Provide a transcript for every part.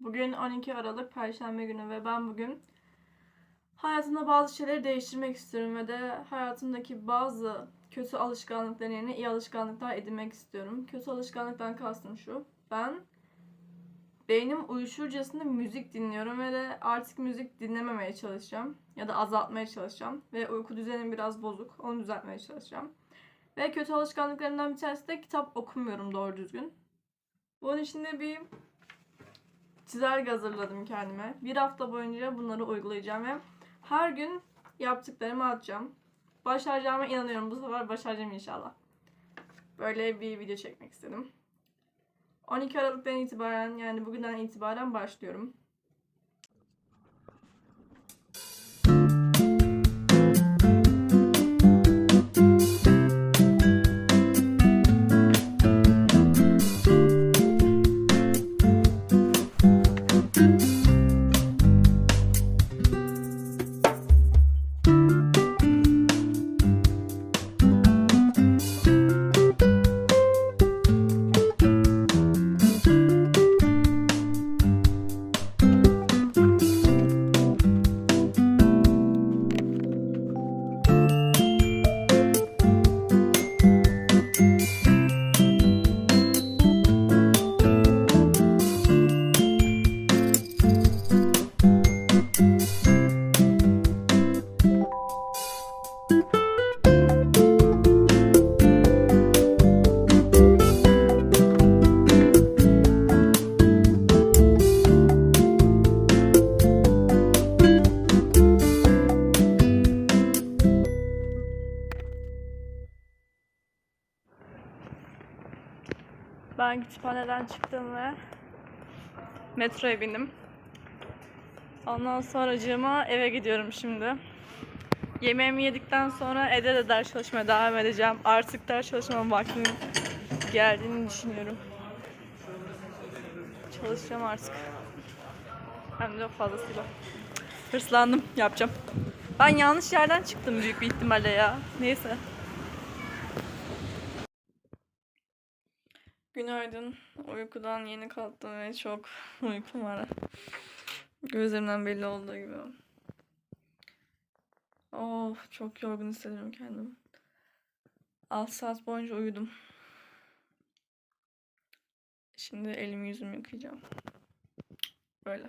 Bugün 12 Aralık Perşembe günü ve ben bugün hayatımda bazı şeyleri değiştirmek istiyorum ve de hayatımdaki bazı kötü alışkanlıkların yerine iyi alışkanlıklar edinmek istiyorum. Kötü alışkanlıktan kastım şu. Ben beynim uyuşurcasına müzik dinliyorum ve de artık müzik dinlememeye çalışacağım. Ya da azaltmaya çalışacağım. Ve uyku düzenim biraz bozuk. Onu düzeltmeye çalışacağım. Ve kötü alışkanlıklarımdan bir tanesi de kitap okumuyorum doğru düzgün. Bunun için de bir çizelge hazırladım kendime. Bir hafta boyunca bunları uygulayacağım ve her gün yaptıklarımı atacağım. Başaracağıma inanıyorum. Bu sefer başaracağım inşallah. Böyle bir video çekmek istedim. 12 Aralık'tan itibaren yani bugünden itibaren başlıyorum. Ben kütüphaneden çıktım ve metroya bindim. Ondan sonracığıma eve gidiyorum şimdi. Yemeğimi yedikten sonra evde de ders çalışmaya devam edeceğim. Artık ders çalışmam vaktimin geldiğini düşünüyorum. Çalışacağım artık. Hem de fazlasıyla. Hırslandım. Yapacağım. Ben yanlış yerden çıktım büyük bir ihtimalle ya. Neyse. Günaydın. Uykudan yeni kalktım ve çok uykum var. Gözlerimden belli olduğu gibi. Of çok yorgun hissediyorum kendimi. 6 saat boyunca uyudum. Şimdi elimi yüzümü yıkayacağım. Böyle.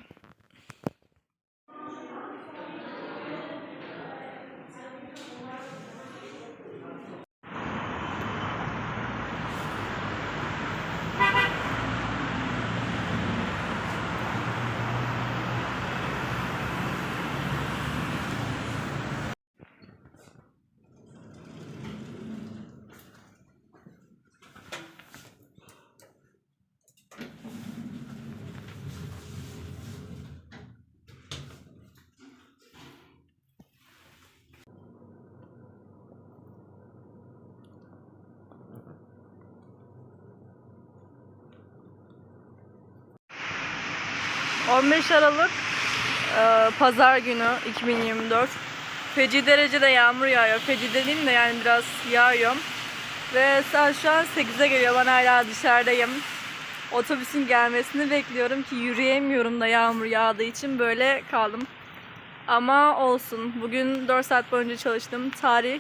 ...15 Aralık... e, Pazar günü 2024... ...feci derecede yağmur yağıyor. Feci dediğim de yani biraz yağıyor. Ve saat şu an 8'e geliyor. Ben hala dışarıdayım. Otobüsün gelmesini bekliyorum ki yürüyemiyorum da yağmur yağdığı için böyle kaldım. Ama olsun. Bugün 4 saat boyunca çalıştım. Tarih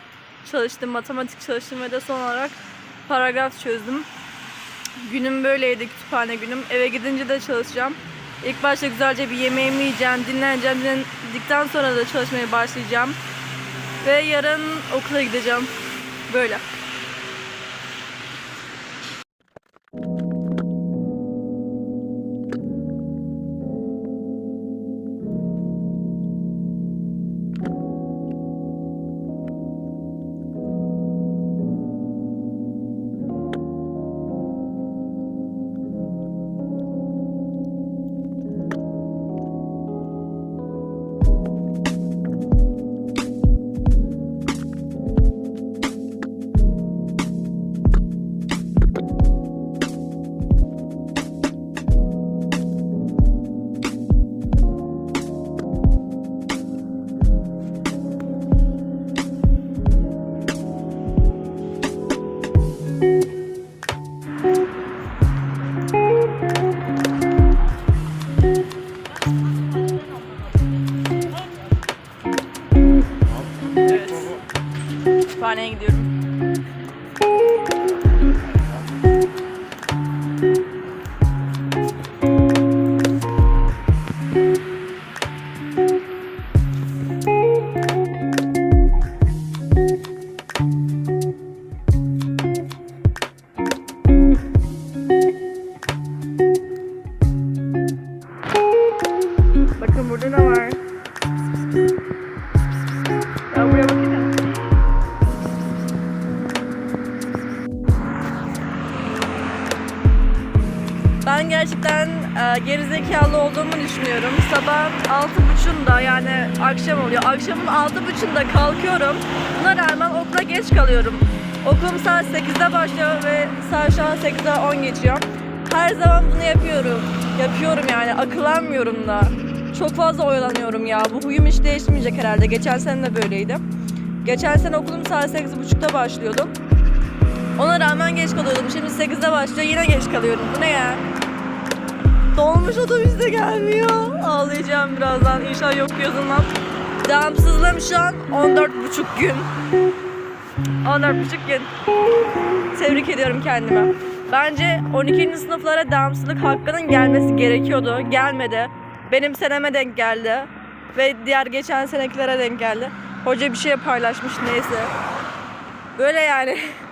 çalıştım, matematik çalıştım ve de son olarak paragraf çözdüm. Günüm böyleydi kütüphane günüm. Eve gidince de çalışacağım. İlk başta güzelce bir yemeğimi yiyeceğim, dinleneceğim. Dinlendikten sonra da çalışmaya başlayacağım. Ve yarın okula gideceğim. Böyle. Ben gerçekten e, gerizekalı olduğumu düşünüyorum. Sabah altı buçuğunda yani akşam oluyor. Akşamın altı buçuğunda kalkıyorum. Buna rağmen okula geç kalıyorum. Okulum saat 8'de başlıyor ve saat şu an 8'e 10 geçiyor. Her zaman bunu yapıyorum. Yapıyorum yani akıllanmıyorum da. Çok fazla oyalanıyorum ya. Bu huyum hiç değişmeyecek herhalde. Geçen sene de böyleydi. Geçen sene okulum saat 8.30'da başlıyordu. Ona rağmen geç kalıyordum. Şimdi 8'de başlıyor yine geç kalıyorum. Bu ne ya? Dolmuş otobüs de gelmiyor. Ağlayacağım birazdan. İnşallah yok yazılmam. Devamsızlığım şu an 14,5 gün. 14,5 gün. Tebrik ediyorum kendime. Bence 12. sınıflara devamsızlık hakkının gelmesi gerekiyordu. Gelmedi. Benim seneme denk geldi. Ve diğer geçen senekilere denk geldi. Hoca bir şey paylaşmış neyse. Böyle yani.